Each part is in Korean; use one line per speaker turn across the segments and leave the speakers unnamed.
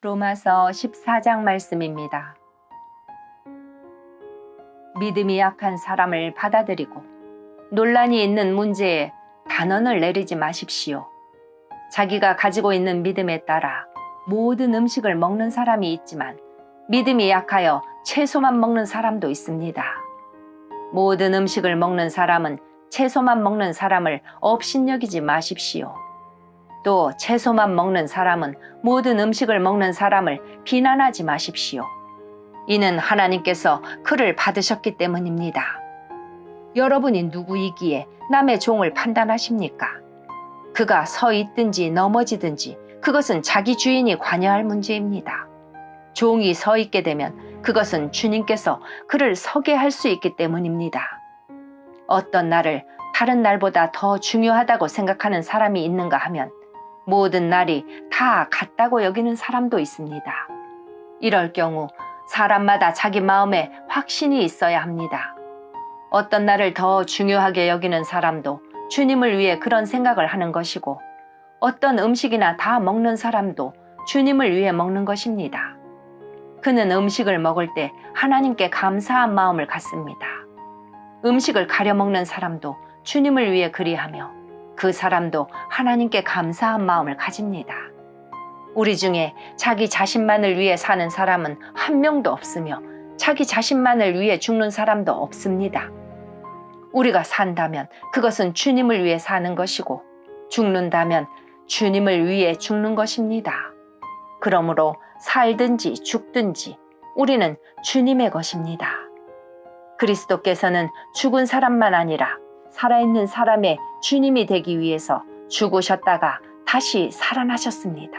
로마서 14장 말씀입니다. 믿음이 약한 사람을 받아들이고 논란이 있는 문제에 단언을 내리지 마십시오. 자기가 가지고 있는 믿음에 따라 모든 음식을 먹는 사람이 있지만 믿음이 약하여 채소만 먹는 사람도 있습니다. 모든 음식을 먹는 사람은 채소만 먹는 사람을 업신여기지 마십시오. 또 채소만 먹는 사람은 모든 음식을 먹는 사람을 비난하지 마십시오. 이는 하나님께서 그를 받으셨기 때문입니다. 여러분이 누구이기에 남의 종을 판단하십니까? 그가 서 있든지 넘어지든지 그것은 자기 주인이 관여할 문제입니다. 종이 서 있게 되면 그것은 주님께서 그를 서게 할 수 있기 때문입니다. 어떤 날을 다른 날보다 더 중요하다고 생각하는 사람이 있는가 하면 모든 날이 다 같다고 여기는 사람도 있습니다. 이럴 경우 사람마다 자기 마음에 확신이 있어야 합니다. 어떤 날을 더 중요하게 여기는 사람도 주님을 위해 그런 생각을 하는 것이고 어떤 음식이나 다 먹는 사람도 주님을 위해 먹는 것입니다. 그는 음식을 먹을 때 하나님께 감사한 마음을 갖습니다. 음식을 가려 먹는 사람도 주님을 위해 그리하며 그 사람도 하나님께 감사한 마음을 가집니다. 우리 중에 자기 자신만을 위해 사는 사람은 한 명도 없으며 자기 자신만을 위해 죽는 사람도 없습니다. 우리가 산다면 그것은 주님을 위해 사는 것이고 죽는다면 주님을 위해 죽는 것입니다. 그러므로 살든지 죽든지 우리는 주님의 것입니다. 그리스도께서는 죽은 사람만 아니라 살아있는 사람의 주님이 되기 위해서 죽으셨다가 다시 살아나셨습니다.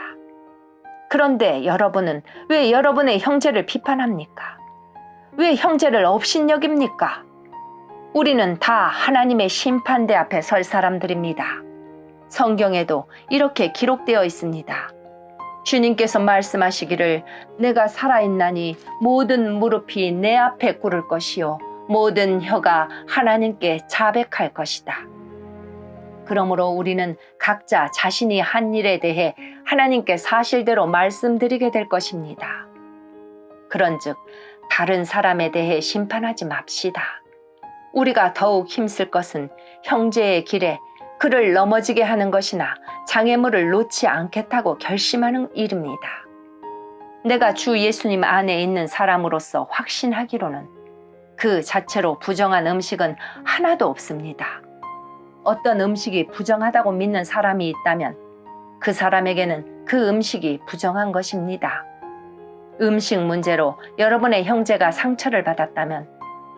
그런데 여러분은 왜 여러분의 형제를 비판합니까? 왜 형제를 업신여깁니까? 우리는 다 하나님의 심판대 앞에 설 사람들입니다. 성경에도 이렇게 기록되어 있습니다. 주님께서 말씀하시기를 내가 살아있나니 모든 무릎이 내 앞에 꿇을 것이요 모든 혀가 하나님께 자백할 것이다. 그러므로 우리는 각자 자신이 한 일에 대해 하나님께 사실대로 말씀드리게 될 것입니다. 그런즉 다른 사람에 대해 심판하지 맙시다. 우리가 더욱 힘쓸 것은 형제의 길에 그를 넘어지게 하는 것이나 장애물을 놓지 않겠다고 결심하는 일입니다. 내가 주 예수님 안에 있는 사람으로서 확신하기로는 그 자체로 부정한 음식은 하나도 없습니다. 어떤 음식이 부정하다고 믿는 사람이 있다면 그 사람에게는 그 음식이 부정한 것입니다. 음식 문제로 여러분의 형제가 상처를 받았다면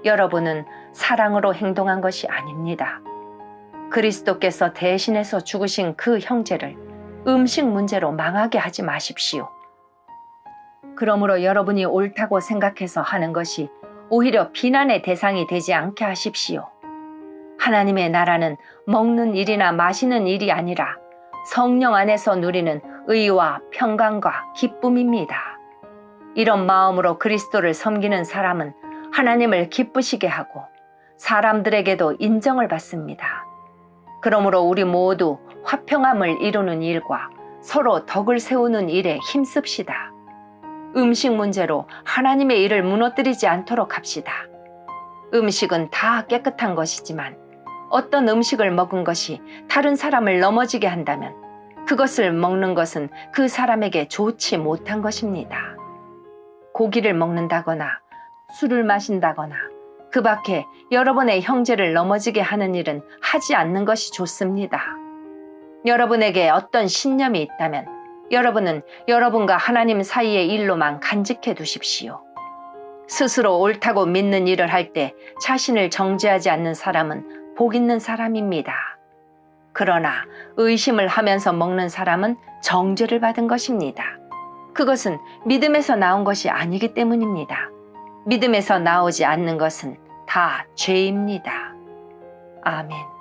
여러분은 사랑으로 행동한 것이 아닙니다. 그리스도께서 대신해서 죽으신 그 형제를 음식 문제로 망하게 하지 마십시오. 그러므로 여러분이 옳다고 생각해서 하는 것이 오히려 비난의 대상이 되지 않게 하십시오. 하나님의 나라는 먹는 일이나 마시는 일이 아니라 성령 안에서 누리는 의와 평강과 기쁨입니다. 이런 마음으로 그리스도를 섬기는 사람은 하나님을 기쁘시게 하고 사람들에게도 인정을 받습니다. 그러므로 우리 모두 화평함을 이루는 일과 서로 덕을 세우는 일에 힘씁시다. 음식 문제로 하나님의 일을 무너뜨리지 않도록 합시다. 음식은 다 깨끗한 것이지만 어떤 음식을 먹은 것이 다른 사람을 넘어지게 한다면 그것을 먹는 것은 그 사람에게 좋지 못한 것입니다. 고기를 먹는다거나 술을 마신다거나 그 밖에 여러분의 형제를 넘어지게 하는 일은 하지 않는 것이 좋습니다. 여러분에게 어떤 신념이 있다면 여러분은 여러분과 하나님 사이의 일로만 간직해 두십시오. 스스로 옳다고 믿는 일을 할 때 자신을 정죄하지 않는 사람은 복 있는 사람입니다. 그러나 의심을 하면서 먹는 사람은 정죄를 받은 것입니다. 그것은 믿음에서 나온 것이 아니기 때문입니다. 믿음에서 나오지 않는 것은 다 죄입니다. 아멘.